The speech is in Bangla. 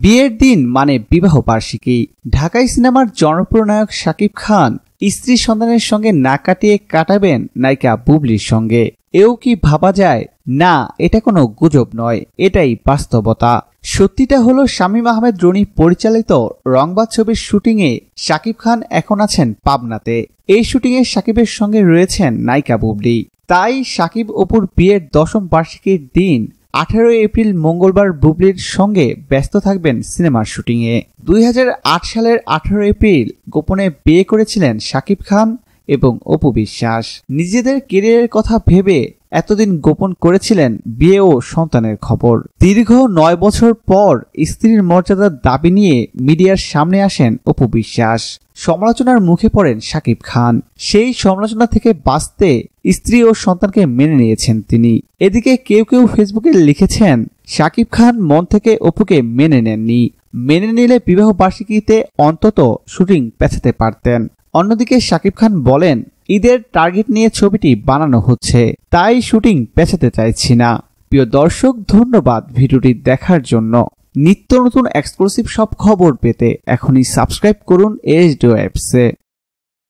বিয়ের দিন মানে বিবাহ বার্ষিকী। ঢাকাই সিনেমার জনপ্রিয় নায়ক শাকিব খান স্ত্রী সন্তানের সঙ্গে না কাটিয়ে কাটাবেন নায়িকা বুবলির সঙ্গে। এও কি ভাবা যায়? না, এটা কোনো গুজব নয়, এটাই বাস্তবতা। সত্যিটা হলো শামীম আহমেদ রনি পরিচালিত রংবাদ ছবির শুটিংয়ে শাকিব খান এখন আছেন পাবনাতে। এই শুটিংয়ে শাকিবের সঙ্গে রয়েছেন নায়িকা বুবলি। তাই শাকিব অপুর বিয়ের দশম বার্ষিকীর দিন আঠারোই এপ্রিল মঙ্গলবার বুবলির সঙ্গে ব্যস্ত থাকবেন সিনেমার শুটিংয়ে। দুই হাজার আট সালের আঠারো এপ্রিল গোপনে বিয়ে করেছিলেন শাকিব খান এবং অপু বিশ্বাস। নিজেদের কেরিয়ারের কথা ভেবে এতদিন গোপন করেছিলেন বিয়ে ও সন্তানের খবর। দীর্ঘ নয় বছর পর স্ত্রীর মর্যাদার দাবি নিয়ে মিডিয়ার সামনে আসেন অপু বিশ্বাস। সমালোচনার মুখে পড়েন শাকিব খান। সেই সমালোচনা থেকে বাঁচতে স্ত্রী ও সন্তানকে মেনে নিয়েছেন তিনি। এদিকে কেউ কেউ ফেসবুকে লিখেছেন শাকিব খান মন থেকে অপুকে মেনে নেননি। মেনে নিলে বিবাহ বার্ষিকীতে অন্তত শুটিং পেছাতে পারতেন। অন্যদিকে শাকিব খান বলেন, ঈদের টার্গেট নিয়ে ছবিটি বানানো হচ্ছে, তাই শুটিং পেছাতে চাইছি না। প্রিয় দর্শক, ধন্যবাদ ভিডিওটি দেখার জন্য। নিত্য নতুন এক্সক্লুসিভ সব খবর পেতে এখনই সাবস্ক্রাইব করুন এইচডিও অ্যাপসে।